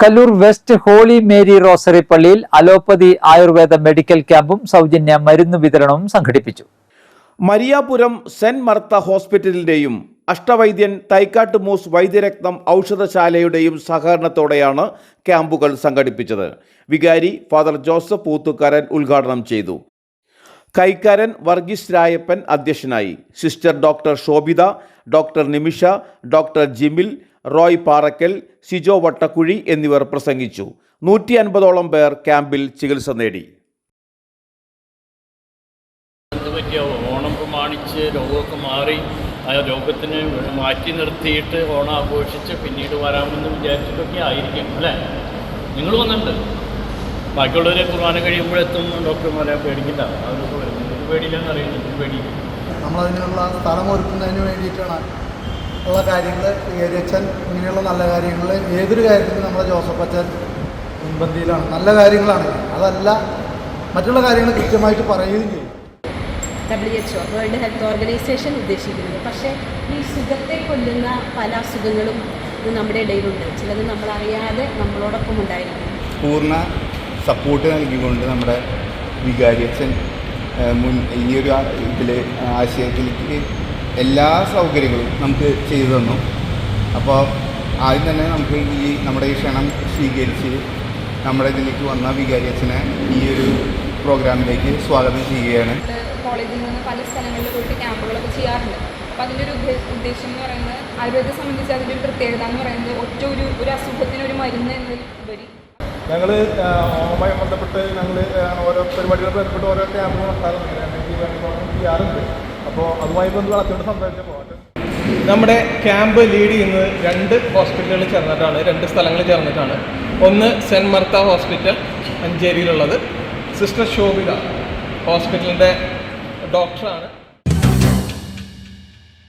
Kallur West Holy Mary Rosary പള്ളിയിൽ allopathy Ayurveda medical ക്യാമ്പും സൗജന്യ മരുന്ന് വിതരണവും സംഘടിപ്പിച്ചു. മരിയാപുരം സെന്റ് മർത്ത ഹോസ്പിറ്റലിന്റെയും അഷ്ടവൈദ്യൻ തൈക്കാട്ട് മൂസ് വൈദ്യരക്തം ഔഷധശാലയുടെയും സഹകരണത്തോടെയാണ് ക്യാമ്പുകൾ സംഘടിപ്പിച്ചത്. വികാരി ഫാദർ ജോസഫ് പൂത്തുക്കാരൻ ഉദ്ഘാടനം ചെയ്തു. കൈക്കാരൻ വർഗീസ് രായപ്പൻ അധ്യക്ഷനായി. Sister doctor Shobhitha doctor Nimisha doctor Jimil Roy Parakkal Shijo Vattakuzhi എന്നിവർ പ്രസംഗിച്ചു. നൂറ്റി അൻപതോളം പേർ ക്യാമ്പിൽ ചികിത്സ നേടി. ഓണം പ്രമാണിച്ച് രോഗമൊക്കെ മാറി. ആ രോഗത്തിന് മാറ്റി നിർത്തിയിട്ട് ഓണം ആഘോഷിച്ച് പിന്നീട് വരാമെന്ന് വിചാരിച്ചിട്ടൊക്കെ ആയിരിക്കും അല്ലേ? നിങ്ങൾ വന്നിട്ടുണ്ട്. ബാക്കിയുള്ളവരെ കുർബാന കഴിയുമ്പോഴെത്തും ഡോക്ടർമാരെ പേടിക്കില്ല നിങ്ങൾക്ക് പേടിയില്ലെന്ന് അറിയുന്നു. എനിക്ക് പേടിയില്ല. നമ്മളതിനുള്ള സ്ഥലം ഒരുക്കുന്നതിന് വേണ്ടിയിട്ടാണ് ഉള്ള കാര്യങ്ങൾ ഏരിയച്ചൻ ഇങ്ങനെയുള്ള നല്ല കാര്യങ്ങൾ ഏതൊരു കാര്യത്തിലും നമ്മുടെ ജോസഫ് അച്ഛൻ മുൻപന്തിയിലാണ്. നല്ല കാര്യങ്ങളാണ്. അതല്ല മറ്റുള്ള കാര്യങ്ങൾ കൃത്യമായിട്ട് പറയുകയും ചെയ്യും. W H O world health organisation ഉദ്ദേശിക്കുന്നത്. പക്ഷേ ഈ സുഖത്തെ കൊല്ലുന്ന പല അസുഖങ്ങളും നമ്മുടെ ഇടയിലുണ്ട്. ചിലത് നമ്മളറിയാതെ നമ്മളോടൊപ്പം ഉണ്ടായിരിക്കും. പൂർണ സപ്പോർട്ട് നൽകിക്കൊണ്ട് നമ്മുടെ വികാരിയച്ഛൻ മുൻ മുൻ ഒരു ഇതിൽ ആശയത്തിലേക്ക് എല്ലാ സൗകര്യങ്ങളും നമുക്ക് ചെയ്തു തന്നു. അപ്പോൾ ആദ്യം തന്നെ നമുക്ക് ഈ നമ്മുടെ ഈ ക്ഷണം സ്വീകരിച്ച് നമ്മുടെ ഇതിലേക്ക് വന്ന വികാരി അച്ഛനെ ഈ ഒരു പ്രോഗ്രാമിലേക്ക് സ്വാഗതം ചെയ്യുകയാണ്. കോളേജിൽ നിന്ന് പല സ്ഥലങ്ങളിൽ പോയിട്ട് ക്യാമ്പുകളൊക്കെ ചെയ്യാറുണ്ട്. അപ്പോൾ അതിന്റെ ഒരു ഉദ്ദേ- ഉദ്ദേശം എന്ന് പറയുന്നത് ആയുർവേദത്തെ സംബന്ധിച്ച് അതിന്റെ ഒരു പ്രത്യേകത എന്ന് പറയുന്നത് ഒറ്റ ഒരു ഒരു അസുഖത്തിന് ഒരു മരുന്ന് എന്നതിൽ ഉപരി ഞങ്ങൾ ഓണവുമായി ബന്ധപ്പെട്ട് ഞങ്ങൾ ഓരോ പരിപാടികൾ ബന്ധപ്പെട്ട് ഓരോ ക്യാമ്പുകൾ നടത്താറുണ്ട്. ചെയ്യാറുണ്ട്. അപ്പോൾ അതുമായി അച്ഛനോട് സംസാരിച്ചപ്പോൾ നമ്മുടെ ക്യാമ്പ് ലീഡ് ചെയ്യുന്നത് രണ്ട് ഹോസ്പിറ്റലുകളിൽ ചേർന്നിട്ടാണ് രണ്ട് സ്ഥലങ്ങളിൽ ചേർന്നിട്ടാണ്. ഒന്ന് സെന്റ് മർത്ത ഹോസ്പിറ്റൽ മഞ്ചേരിയിലുള്ളത് സിസ്റ്റർ ശോഭിക ഹോസ്പിറ്റലിന്റെ ഡോക്ടറാണ്.